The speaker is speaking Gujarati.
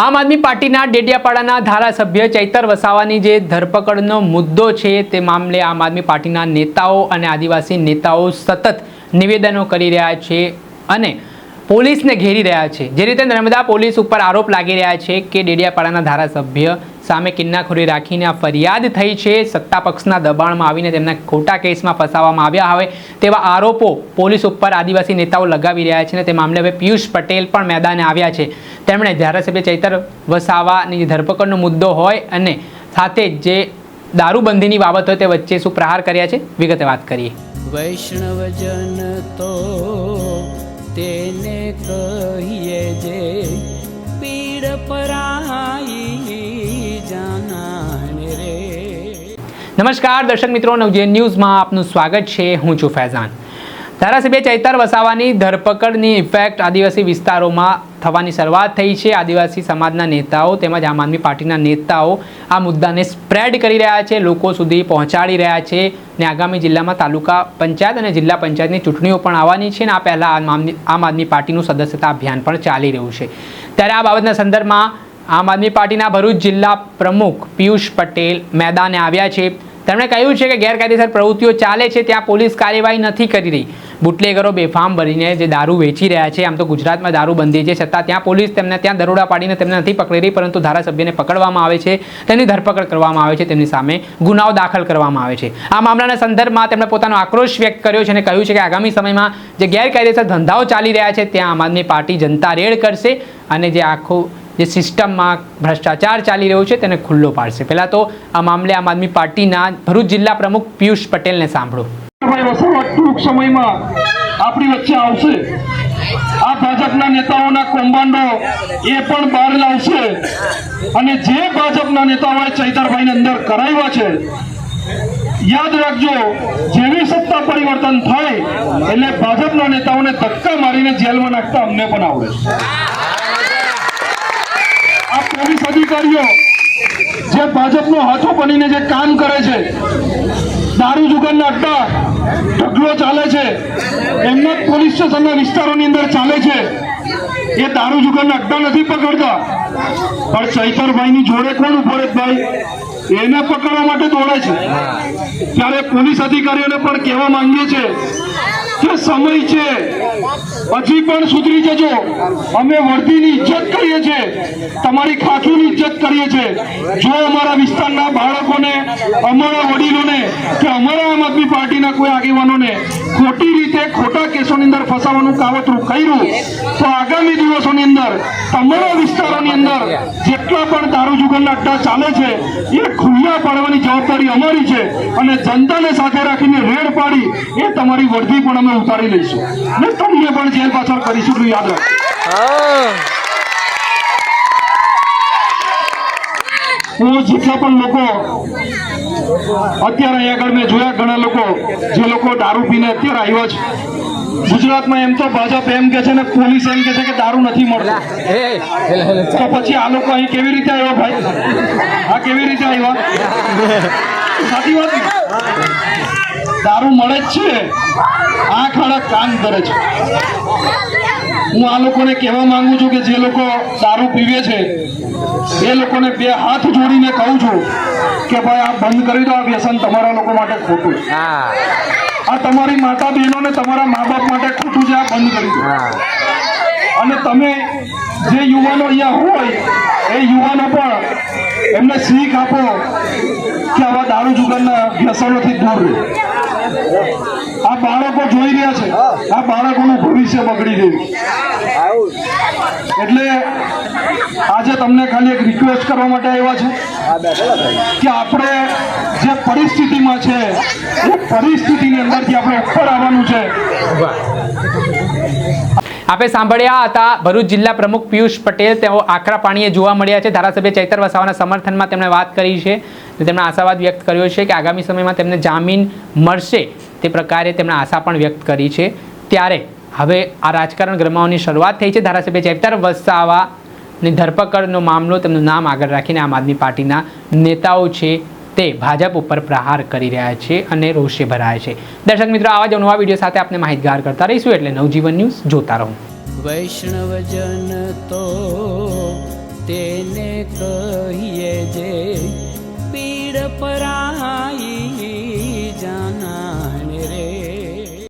આમ આદમી પાર્ટીના ડેડિયાપાડાના ધારાસભ્ય ચૈતર વસાવાની જે ધરપકડનો મુદ્દો છે તે મામલે આમ આદમી પાર્ટીના નેતાઓ અને આદિવાસી નેતાઓ સતત નિવેદનો કરી રહ્યા છે અને પોલીસને ઘેરી રહ્યા છે. જે રીતે નર્મદા પોલીસ ઉપર આરોપ લાગી રહ્યા છે કે ડેડિયાપાડાના ધારાસભ્ય સામે કિન્નાખોરી રાખીને આ ફરિયાદ થઈ છે. સત્તા પક્ષના દબાણમાં આવીને તેમને ખોટા કેસમાં ફસાવવામાં આવ્યા હોય તેવા આરોપો પોલીસ ઉપર આદિવાસી નેતાઓ લગાવી રહ્યા છે અને તે મામલે હવે પિયુષ પટેલ પણ મેદાને આવ્યા છે. તેમણે ધારાસભ્ય ચૈતર વસાવાની ધરપકડનો મુદ્દો હોય અને સાથે જ જે દારૂબંધીની બાબત હોય તે વચ્ચે શું પ્રહાર કર્યા છે? વિગતે વાત કરીએ. વૈષ્ણવજન તો તેને કહીએ જે પીડ પરાઈ નમસ્કાર, દર્શક મિત્રો, નવજીવન ન્યૂઝમાં આપનું સ્વાગત છે. હું છું ફૈઝાન. ધારાસભ્ય ચૈતર વસાવાની ધરપકડની ઇફેક્ટ આદિવાસી વિસ્તારોમાં થવાની શરૂઆત થઈ છે. આદિવાસી સમાજના નેતાઓ તેમજ આમ આદમી પાર્ટીના નેતાઓ આ મુદ્દાને સ્પ્રેડ કરી રહ્યા છે, લોકો સુધી પહોંચાડી રહ્યા છે ને આગામી જિલ્લામાં તાલુકા પંચાયત અને જિલ્લા પંચાયતની ચૂંટણીઓ પણ આવવાની છે અને આ પહેલાં આમ આદમી પાર્ટીનું સદસ્યતા અભિયાન પણ ચાલી રહ્યું છે. ત્યારે આ બાબતના સંદર્ભમાં આમ આદમી પાર્ટીના ભરૂચ જિલ્લા પ્રમુખ પિયુષ પટેલ મેદાને આવ્યા છે. તેમણે કહ્યું છે કે ગેરકાયદેસર પ્રવૃત્તિઓ ચાલે છે, ત્યાં પોલીસ કાર્યવાહી નથી કરી રહી. બુટલેગરો બેફામ ભરીને જે દારૂ વેચી રહ્યા છે, આમ તો ગુજરાતમાં દારૂ બંધી છે, છતાં ત્યાં પોલીસ તેમને ત્યાં દરોડા પાડીને તેમને નથી પકડી રહી, પરંતુ ધારાસભ્યને પકડવામાં આવે છે, તેની ધરપકડ કરવામાં આવે છે, તેમની સામે ગુનાઓ દાખલ કરવામાં આવે છે. આ મામલાના સંદર્ભમાં તેમણે પોતાનો આક્રોશ વ્યક્ત કર્યો છે અને કહ્યું છે કે આગામી સમયમાં જે ગેરકાયદેસર ધંધાઓ ચાલી રહ્યા છે, ત્યાં આમ આદમી પાર્ટી જનતા રેડ કરશે અને જે આખું જે સિસ્ટમમાં ભ્રષ્ટાચાર ચાલી રહ્યો છે તેને ખુલ્લો પાડશે. પહેલાં તો આ મામલે આમ આદમી પાર્ટીના ભરૂચ જિલ્લા પ્રમુખ પિયુષ પટેલને સાંભળો. ટૂંક સમયમાં આપણી વચ્ચે આવશે. આ ભાજપના નેતાઓના કૌભાંડો એ પણ બહાર લાવશે. અને જે ભાજપના નેતાઓએ ચૈતરભાઈને અંદર કરાવ્યા છે, યાદ રાખજો, જેવી સત્તા પરિવર્તન થાય, એટલે ભાજપના નેતાઓને ધક્કા મારીને જેલમાં નાખતા અમને પણ આવડે પોલીસ અધિકારીઓ, જે ભાજપનો હાથો બનીને જે કામ કરે છે, દારૂ જુગારના અડ્ડા, ઢગલો ચાલે છે, એમના પોલીસ સ્ટેશનના વિસ્તારોની અંદર ચાલે છે, એ દારૂ જુગારના અડ્ડા નથી પકડતા. પણ ચૈતરભાઈની જોડે કોણ ઊભો ભાઈ? એને પકડવા માટે દોડે છે. ત્યારે પોલીસ અધિકારીઓને પણ કહેવા માંગીએ છે કે સમય છે, હજી પણ સુધરી જજો. અમે વર્દીની ઇજ્જત કરીએ છીએ તમારી ખાખીની ઇજ્જત કરીએ છીએ જો અમારા વિસ્તારના બાળકોને, અમારા વડીલોને કે અમારા આમ આદમી પાર્ટીના કોઈ આગેવાનોને ખોટી રીતે ખોટા કેસોની અંદર ફસાવાનું કાવતરું કર્યું, તો આગામી દિવસોની અંદર, તમારા વિસ્તારોની અંદર જેટલા પણ દારૂ જુગારના અડ્ડા ચાલે છે, એ ખુલ્લા પાડવાની જવાબદારી અમારી છે અને જનતાને સાથે રાખીને રેડ પાડી એ તમારી વર્ધી પણ અમે ઉતારી લઈશું. અને તમને પણ જેલ પાછળ કરીશું યાદ રાખો હું જેટલા પણ લોકો અત્યારે અહીંયા આગળ મેં જોયા ઘણા લોકો, જે લોકો દારૂ પીને અત્યારે આવ્યા છે. ગુજરાતમાં એમ તો ભાજપ એમ કે છે ને, પોલીસ એમ કે છે કે દારૂ નથી મળતો. તો પછી આ લોકો અહીં કેવી રીતે આવ્યા ભાઈ? આ કેવી રીતે આવ્યા? સાચી વાત? દારૂ મળે જ છે. આંખ આડા કાન કરે છે. હું આ લોકોને કહેવા માંગુ છું કે જે લોકો દારૂ પીવે છે એ લોકોને બે હાથ જોડીને કહું છું કે ભાઈ આ બંધ કરી દો આ વ્યસન તમારા લોકો માટે ખોટું છે. આ તમારી માતા બહેનો ને તમારા મા બાપ માટે ખોટું છે આ બંધ કરી દો. અને તમે જે યુવાનો અહીંયા હોય એ યુવાનો પણ એમને શીખ આપો કે આવા દારૂ જુગારના વ્યસનોથી દૂર રહે. આ બાળકો જોઈ રહ્યા છે. આ બાળકોનું ભવિષ્ય બગડી રહ્યું એટલે આજે તમને ખાલી એક રિક્વેસ્ટ કરવા માટે આવ્યા છે કે આપણે જે પરિસ્થિતિમાં છે, એ પરિસ્થિતિની અંદરથી આપણે ઉપર આવવાનું છે. આપે સાંભળ્યા હતા ભરૂચ જિલ્લા પ્રમુખ પિયુષ પટેલ. તેઓ આકરા પાણીએ જોવા મળ્યા છે. ધારાસભ્ય ચૈતર વસાવાના સમર્થનમાં તેમણે વાત કરી છે. તેમણે આશાવાદ વ્યક્ત કર્યો છે કે આગામી સમયમાં તેમને જામીન મળશે તે પ્રકારે તેમણે આશા પણ વ્યક્ત કરી છે. ત્યારે હવે આ રાજકારણ ગરમાવાની શરૂઆત થઈ છે. ધારાસભ્ય ચૈતર વસાવાની ધરપકડનો મામલો તેમનું નામ આગળ રાખીને આમ આદમી પાર્ટીના નેતાઓ છે. તે ભાજપ ઉપર પ્રહાર કરી રહ્યા છે અને રોષે ભરાય છે. દર્શક મિત્રો, આવા જ નવા વીડિયો સાથે આપણે માહિતગાર કરતા રહીશું એટલે નવજીવન ન્યૂઝ જોતા રહો. વૈષ્ણવજન તો તેને કહીએ જે